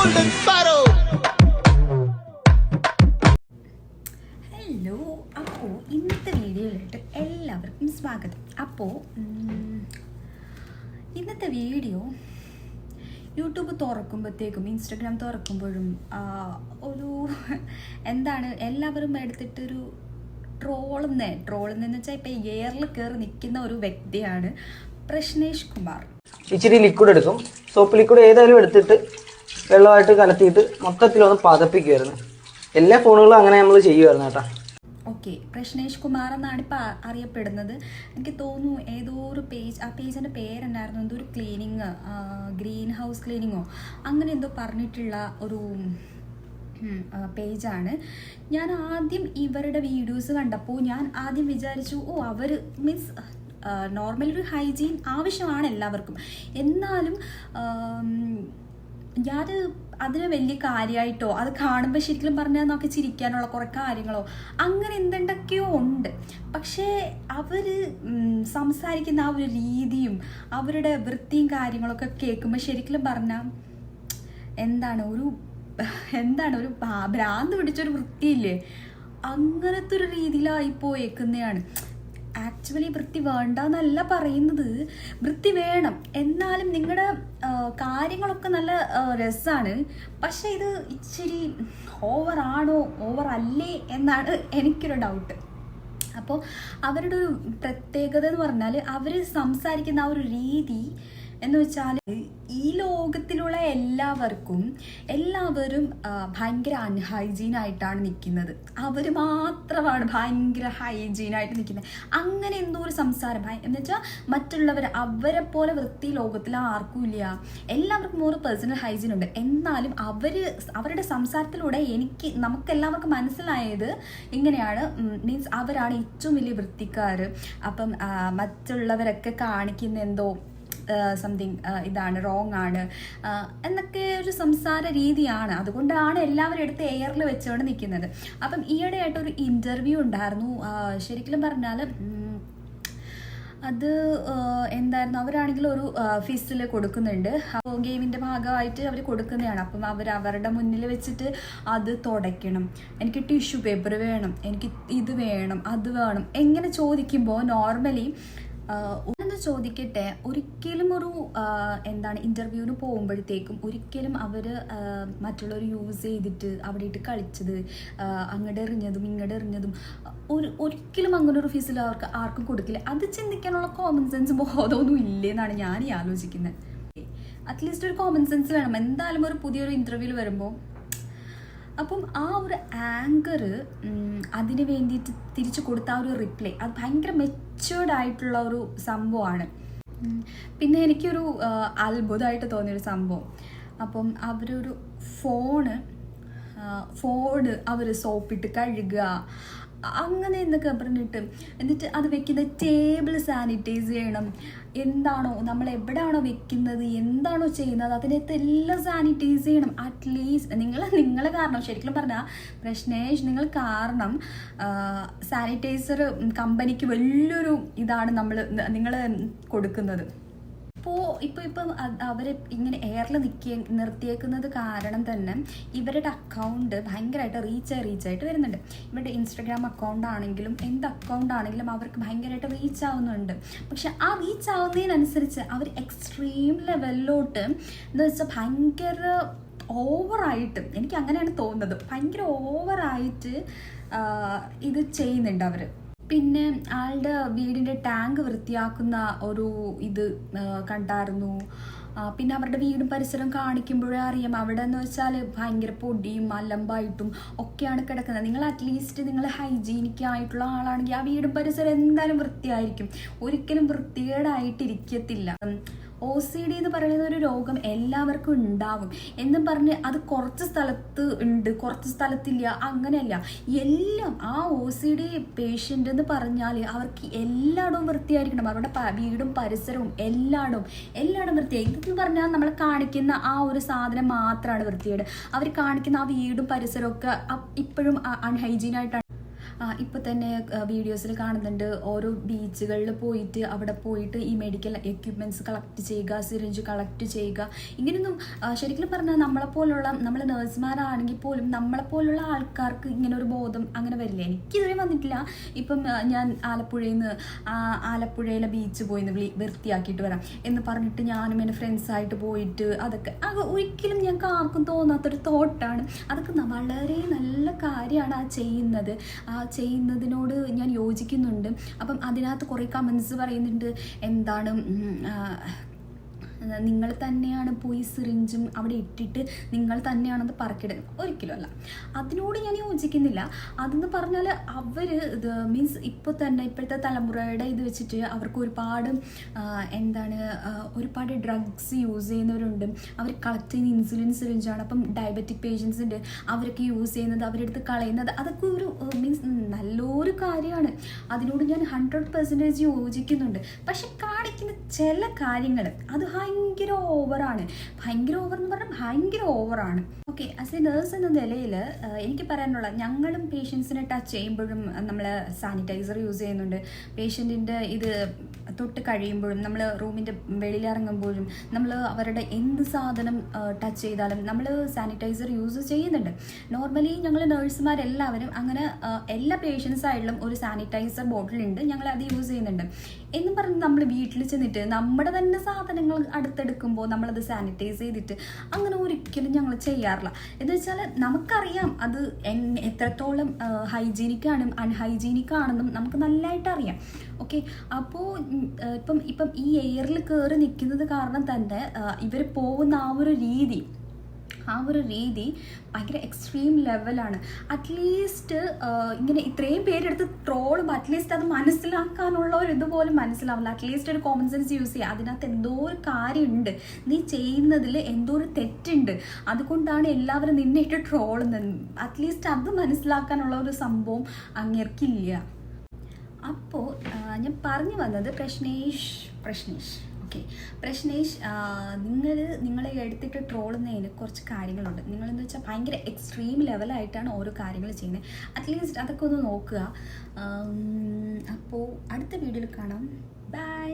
golden sparrow. Hello അപ്പോൾ ഇന്നത്തെ വീഡിയോയിലോട്ട് എല്ലാവർക്കും സ്വാഗതം. അപ്പോൾ ഇന്നത്തെ വീഡിയോ യൂട്യൂബ് തുറക്കുമ്പോഴത്തേക്കും ഇൻസ്റ്റഗ്രാം തുറക്കുമ്പോഴും ഒരു എന്താണ് എല്ലാവരും എടുത്തിട്ടൊരു ട്രോളുന്ന ട്രോളുന്നെന്ന് വെച്ചാൽ ഇപ്പം എയറിൽ കയറി നിൽക്കുന്ന ഒരു വ്യക്തിയാണ് പ്രശ്നേഷ് കുമാർ. ഇച്ചിരി ലിക്വിഡ് എടുക്കും. സോപ്പ് ലിക്വിഡ് ഏതായാലും എടുത്തിട്ട് വെള്ളമായിട്ട് കലത്തിയിട്ട് മൊത്തത്തിലൊന്ന് പതപ്പിക്കുമായിരുന്നു എല്ലാ ഫോണുകളും അങ്ങനെ നമ്മൾ ചെയ്യുമായിരുന്നു കേട്ടോ. ഓക്കെ പ്രശ്നേഷ് കുമാർ എന്നാണ് ഇപ്പോൾ അറിയപ്പെടുന്നത്. എനിക്ക് തോന്നുന്നു ഏതോ ഒരു പേജ് ആ പേജിന്റെ പേരെന്നായിരുന്നു എന്തോ ഒരു ക്ലീനിങ് ഗ്രീൻ ഹൗസ് ക്ലീനിങ്ങോ അങ്ങനെ എന്തോ പറഞ്ഞിട്ടുള്ള ഒരു പേജാണ്. ഞാൻ ആദ്യം ഇവരുടെ വീഡിയോസ് കണ്ടപ്പോൾ ഞാൻ ആദ്യം വിചാരിച്ചു ഓ അവർ മീൻസ് നോർമൽ ഒരു ഹൈജീൻ ആവശ്യമാണ് എല്ലാവർക്കും. എന്നാലും ഞാൻ അതിന് വലിയ കാര്യമായിട്ടോ അത് കാണുമ്പോൾ ശരിക്കും പറഞ്ഞാൽ നമുക്ക് ചിരിക്കാനുള്ള കുറേ കാര്യങ്ങളോ അങ്ങനെ എന്തെണ്ടൊക്കെയോ ഉണ്ട്. പക്ഷേ അവർ സംസാരിക്കുന്ന ആ ഒരു രീതിയും അവരുടെ വൃത്തിയും കാര്യങ്ങളൊക്കെ കേൾക്കുമ്പോൾ ശരിക്കും പറഞ്ഞാൽ എന്താണ് ഒരു എന്താണ് ഒരു ഭ്രാ- ഭ്രാന്ത് പിടിച്ചൊരു വൃത്തിയില്ലേ? അങ്ങനത്തെ ഒരു രീതിയിലായി പോയേക്കുന്നതാണ്. ആക്ച്വലി വൃത്തി വേണ്ട എന്നല്ല പറയുന്നത്. വൃത്തി വേണം. എന്നാലും നിങ്ങളുടെ കാര്യങ്ങളൊക്കെ നല്ല രസമാണ് പക്ഷെ ഇത് ഇച്ചിരി ഓവറാണോ ഓവർ അല്ലേ എന്നാണ് എനിക്കൊരു ഡൗട്ട്. അപ്പോൾ അവരുടെ ഒരു പ്രത്യേകത എന്ന് പറഞ്ഞാൽ അവർ സംസാരിക്കുന്ന ആ ഒരു രീതി എന്ന് വെച്ചാൽ ഈ ലോകത്തിലുള്ള എല്ലാവർക്കും എല്ലാവരും ഭയങ്കര അൺഹൈജീൻ ആയിട്ടാണ് നിൽക്കുന്നത് അവർ മാത്രമാണ് ഭയങ്കര ഹൈജീൻ ആയിട്ട് നിൽക്കുന്നത് അങ്ങനെ എന്തോ ഒരു സംസാരം. എന്ന് വെച്ചാൽ മറ്റുള്ളവർ അവരെ പോലെ വൃത്തി ലോകത്തിൽ ആർക്കും ഇല്ല. എല്ലാവർക്കും ഓരോ പേഴ്സണൽ ഹൈജീൻ ഉണ്ട്. എന്നാലും അവർ അവരുടെ സംസാരത്തിലൂടെ എനിക്ക് നമുക്ക് എല്ലാവർക്കും മനസ്സിലായത് ഇങ്ങനെയാണ്. മീൻസ് അവരാണ് ഏറ്റവും വലിയ വൃത്തിക്കാർ അപ്പം മറ്റുള്ളവരൊക്കെ കാണിക്കുന്ന എന്തോ സംതിങ് ഇതാണ് റോങ് ആണ്. എന്നൊക്കെ ഒരു സംസാര രീതിയാണ്. അതുകൊണ്ടാണ് എല്ലാവരും എടുത്ത് എയറിൽ വെച്ചുകൊണ്ട് നിൽക്കുന്നത് അപ്പം ഈയിടെയായിട്ട് ഒരു ഇന്റർവ്യൂ ഉണ്ടായിരുന്നു. ശരിക്കും പറഞ്ഞാൽ അത് എന്തായിരുന്നു അവരാണെങ്കിൽ ഒരു ഫീസിൽ കൊടുക്കുന്നുണ്ട്. അപ്പോൾ ഗെയിമിന്റെ ഭാഗമായിട്ട് അവർ കൊടുക്കുന്നതാണ്. അപ്പം അവർ അവരുടെ മുന്നിൽ വെച്ചിട്ട് അത് തുടയ്ക്കണം. എനിക്ക് ടിഷ്യൂ പേപ്പർ വേണം. എനിക്ക് ഇത് വേണം അത് വേണം. എങ്ങനെ ചോദിക്കുമ്പോൾ നോർമലി ഒന്ന് ചോദിക്കട്ടെ ഒരിക്കലും ഒരു എന്താണ് ഇന്റർവ്യൂവിന് പോകുമ്പോഴത്തേക്കും ഒരിക്കലും അവർ മറ്റുള്ളവർ യൂസ് ചെയ്തിട്ട് അവിടെ ഇട്ട് കളിച്ചത് അങ്ങോട്ട് എറിഞ്ഞതും ഇങ്ങോട്ട് എറിഞ്ഞതും ഒരു ഒരിക്കലും അങ്ങനെ ഒരു ഫീസിൽ അവർക്ക് ആർക്കും കൊടുക്കില്ല. അത് ചിന്തിക്കാനുള്ള കോമൺ സെൻസ് ബോധമൊന്നും ഇല്ലേന്നാണ് ഞാൻ ഈ ആലോചിക്കുന്നത് അറ്റ്ലീസ്റ്റ് ഒരു കോമൺ സെൻസ് വേണം. എന്തായാലും ഒരു പുതിയൊരു ഇന്റർവ്യൂവിൽ വരുമ്പോൾ അപ്പം ആ ഒരു ആങ്കർ അതിന് വേണ്ടിയിട്ട് തിരിച്ചു കൊടുത്ത ആ ഒരു റിപ്ലൈ അത് ഭയങ്കര മെച്ചേർഡ് ആയിട്ടുള്ള ഒരു സംഭവമാണ്. പിന്നെ എനിക്കൊരു അത്ഭുതമായിട്ട് തോന്നിയൊരു സംഭവം അപ്പം അവരൊരു ഫോണ് ഫോണ് അവർ സോപ്പിട്ട് കഴുകുക അങ്ങനെ എന്നൊക്കെ പറഞ്ഞിട്ട് എന്നിട്ട് അത് വെക്കുന്ന ടേബിൾ സാനിറ്റൈസ് ചെയ്യണം. എന്താണോ നമ്മൾ എവിടെയാണോ വെക്കുന്നത് എന്താണോ ചെയ്യുന്നത് അതിനകത്ത് എല്ലാം സാനിറ്റൈസ് ചെയ്യണം. അറ്റ്ലീസ്റ്റ് നിങ്ങൾ നിങ്ങളെ കാരണം ശരിക്കും പറഞ്ഞാൽ പ്രശ്നേഷ് നിങ്ങൾ കാരണം സാനിറ്റൈസർ കമ്പനിക്ക് വലിയൊരു ഇതാണ് നമ്മൾ നിങ്ങൾ കൊടുക്കുന്നത്. ഇപ്പോൾ ഇപ്പോൾ ഇപ്പം അവർ ഇങ്ങനെ എയറിൽ നിൽക്കിയ നിർത്തിയേക്കുന്നത് കാരണം തന്നെ ഇവരുടെ അക്കൗണ്ട് ഭയങ്കരമായിട്ട് റീച്ച് റീച്ചായിട്ട് വരുന്നുണ്ട്. ഇവരുടെ ഇൻസ്റ്റഗ്രാം അക്കൗണ്ട് ആണെങ്കിലും എന്ത് അക്കൗണ്ട് ആണെങ്കിലും അവർക്ക് ഭയങ്കരമായിട്ട് റീച്ച് ആവുന്നുണ്ട്. പക്ഷെ ആ റീച്ച് ആവുന്നതിനനുസരിച്ച് അവർ എക്സ്ട്രീം ലെവലിലോട്ട് എന്ന് വെച്ചാൽ ഭയങ്കര ഓവറായിട്ട് എനിക്ക് അങ്ങനെയാണ് തോന്നുന്നത്. ഭയങ്കര ഓവറായിട്ട് ഇത് ചെയ്യുന്നുണ്ട് അവർ പിന്നെ ആളുടെ വീടിന്റെ ടാങ്ക് വൃത്തിയാക്കുന്ന ഒരു ഇത് കണ്ടായിരുന്നു. പിന്നെ അവരുടെ വീടും പരിസരം കാണിക്കുമ്പോഴേ അറിയാം. അവിടെ എന്ന് വെച്ചാൽ ഭയങ്കര പൊടിയും അലമ്പായിട്ടും ഒക്കെയാണ് കിടക്കുന്നത്. നിങ്ങൾ അറ്റ്ലീസ്റ്റ് നിങ്ങൾ ഹൈജീനിക് ആയിട്ടുള്ള ആളാണെങ്കിൽ ആ വീടും പരിസരം എന്തായാലും വൃത്തിയായിരിക്കും. ഒരിക്കലും വൃത്തികേടായിട്ടിരിക്കത്തില്ല. ഒ സി ഡി എന്ന് പറയുന്ന ഒരു രോഗം എല്ലാവർക്കും ഉണ്ടാവും എന്നും പറഞ്ഞ് അത് കുറച്ച് സ്ഥലത്ത് ഉണ്ട് കുറച്ച് സ്ഥലത്തില്ല അങ്ങനെയല്ല. എല്ലാം ആ ഒ സി ഡി പേഷ്യന്റ് എന്ന് പറഞ്ഞാൽ അവർക്ക് എല്ലായിടവും വൃത്തിയായിരിക്കണം. അവരുടെ വീടും പരിസരവും എല്ലായിടവും എല്ലായിടവും വൃത്തിയായി ഇതെന്ന് പറഞ്ഞാൽ നമ്മൾ കാണിക്കുന്ന ആ ഒരു സാധനം മാത്രമാണ് വൃത്തിയായിട്ട് അവർ കാണിക്കുന്ന ആ വീടും പരിസരവും ഒക്കെ ഇപ്പോഴും അൺഹൈജീൻ ആയിട്ടാണ് ഇപ്പോൾ തന്നെ വീഡിയോസിൽ കാണുന്നുണ്ട്. ഓരോ ബീച്ചുകളിൽ പോയിട്ട് അവിടെ പോയിട്ട് ഈ മെഡിക്കൽ എക്യുപ്മെന്റ്സ് കളക്ട് ചെയ്യുക സിറിഞ്ച് കളക്ട് ചെയ്യുക. ഇങ്ങനെയൊന്നും ശരിക്കും പറഞ്ഞാൽ നമ്മളെപ്പോലുള്ള നമ്മൾ നേഴ്സുമാരാണെങ്കിൽ പോലും നമ്മളെപ്പോലുള്ള ആൾക്കാർക്ക് ഇങ്ങനെ ഒരു ബോധം അങ്ങനെ വരില്ല. എനിക്കിതുവരെ വന്നിട്ടില്ല. ഇപ്പം ഞാൻ ആലപ്പുഴയിൽ നിന്ന് ആലപ്പുഴയിലെ ബീച്ച് പോയി നിന്ന് വൃ- വൃത്തിയാക്കിയിട്ട് വരാം എന്ന് പറഞ്ഞിട്ട് ഞാനും എന്റെ ഫ്രണ്ട്സായിട്ട് പോയിട്ട് അതൊക്കെ അത് ഒരിക്കലും ഞങ്ങൾക്ക് ആർക്കും തോന്നാത്തൊരു തോട്ടാണ് അതൊക്കെ വളരെ നല്ല കാര്യമാണ് ആ ചെയ്യുന്നത്. ആ ചെയ്യുന്നതിനോട് ഞാൻ യോജിക്കുന്നുണ്ട്. അപ്പം അതിനകത്ത് കുറേ കമൻസ് പറയുന്നുണ്ട്. എന്താണ് നിങ്ങൾ തന്നെയാണ് പോയി സിറിഞ്ചും അവിടെ ഇട്ടിട്ട് നിങ്ങൾ തന്നെയാണത് പറക്കിടുന്നത്. ഒരിക്കലും അല്ല അതിനോട് ഞാൻ യോജിക്കുന്നില്ല. അതെന്ന് പറഞ്ഞാൽ അവർ ഇത് മീൻസ് ഇപ്പോൾ തന്നെ ഇപ്പോഴത്തെ തലമുറയുടെ ഇത് വെച്ചിട്ട് അവർക്ക് ഒരുപാട് എന്താണ് ഒരുപാട് ഡ്രഗ്സ് യൂസ് ചെയ്യുന്നവരുണ്ട്. അവർ കളക്ട് ചെയ്യുന്ന ഇൻസുലിൻ സിറിഞ്ചാണ് അപ്പം ഡയബറ്റിക് പേഷ്യൻസ് ഉണ്ട്. അവരൊക്കെ യൂസ് ചെയ്യുന്നത് അവരെടുത്ത് കളയുന്നത് അതൊക്കെ ഒരു മീൻസ് നല്ലൊരു കാര്യമാണ്. അതിനോട് ഞാൻ ഹൺഡ്രഡ് പെർസെന്റേജ് യോജിക്കുന്നുണ്ട്. പക്ഷെ കാണിക്കുന്ന ചില കാര്യങ്ങൾ അത് ഭയങ്കര ഓവറാണ്. ഭയങ്കര ഓവർ എന്ന് പറഞ്ഞാൽ ഭയങ്കര ഓവറാണ്. ഓക്കെ ആസ് എ നേഴ്സ് എന്ന നിലയിൽ എനിക്ക് പറയാനുള്ള ഞങ്ങളും പേഷ്യൻസിനെ ടച്ച് ചെയ്യുമ്പോഴും നമ്മൾ സാനിറ്റൈസർ യൂസ് ചെയ്യുന്നുണ്ട്. പേഷ്യന്റിന്റെ ഇത് തൊട്ട് കഴിയുമ്പോഴും നമ്മൾ റൂമിന്റെ വെളിയിലിറങ്ങുമ്പോഴും നമ്മൾ അവരുടെ എന്ത് സാധനം ടച്ച് ചെയ്താലും നമ്മൾ സാനിറ്റൈസർ യൂസ് ചെയ്യുന്നുണ്ട്. നോർമലി ഞങ്ങൾ നേഴ്സുമാരെല്ലാവരും അങ്ങനെ എല്ലാ പേഷ്യൻസായിട്ടും ഒരു സാനിറ്റൈസർ ബോട്ടിലുണ്ട് ഞങ്ങൾ അത് യൂസ് ചെയ്യുന്നുണ്ട്. എന്ന് പറഞ്ഞ് നമ്മൾ വീട്ടിൽ ചെന്നിട്ട് നമ്മുടെ തന്നെ സാധനങ്ങൾ അടുത്തെടുക്കുമ്പോൾ നമ്മളത് സാനിറ്റൈസ് ചെയ്തിട്ട് അങ്ങനെ ഒരിക്കലും ഞങ്ങൾ ചെയ്യാറില്ല. എന്ന് വെച്ചാൽ നമുക്കറിയാം അത് എത്രത്തോളം ഹൈജീനിക് ആണ് അൺഹൈജീനിക് ആണെന്നും നമുക്ക് നല്ലതായിട്ട് അറിയാം ഓക്കെ അപ്പോൾ ഇപ്പം ഇപ്പം ഈ എയറിൽ കയറി നിൽക്കുന്നത് കാരണം തന്നെ ഇവർ പോകുന്ന ആ ഒരു രീതി ആ ഒരു രീതി ഭയങ്കര എക്സ്ട്രീം ലെവലാണ് അറ്റ്ലീസ്റ്റ് ഇങ്ങനെ ഇത്രയും പേരെടുത്ത് ട്രോളും അറ്റ്ലീസ്റ്റ് അത് മനസ്സിലാക്കാനുള്ള ഒരു ഇതുപോലും മനസ്സിലാവില്ല അറ്റ്ലീസ്റ്റ് ഒരു കോമൺ സെൻസ് യൂസ് ചെയ്യുക അതിനകത്ത് എന്തോ ഒരു കാര്യമുണ്ട്. നീ ചെയ്യുന്നതിൽ എന്തോ ഒരു തെറ്റുണ്ട്. അതുകൊണ്ടാണ് എല്ലാവരും നിന്നെ ഇട്ട് ട്രോളുന്നത് അറ്റ്ലീസ്റ്റ് അത് മനസ്സിലാക്കാനുള്ള ഒരു സംഭവം അങ്ങേർക്കില്ല. അപ്പോൾ ഞാൻ പറഞ്ഞു വന്നത് പ്രശ്നേഷ് പ്രശ്നേഷ്. ഓക്കെ പ്രശ്നേഷ് നിങ്ങൾ നിങ്ങളെ എടുത്തിട്ട് ട്രോളുന്നതിന് കുറച്ച് കാര്യങ്ങളുണ്ട്. നിങ്ങളെന്ന് വെച്ചാൽ ഭയങ്കര എക്സ്ട്രീം ലെവലായിട്ടാണ് ഓരോ കാര്യങ്ങൾ ചെയ്യുന്നത്. അറ്റ്ലീസ്റ്റ് അതൊക്കെ ഒന്ന് നോക്കുക. അപ്പോൾ അടുത്ത വീഡിയോയിൽ കാണാം. ബൈ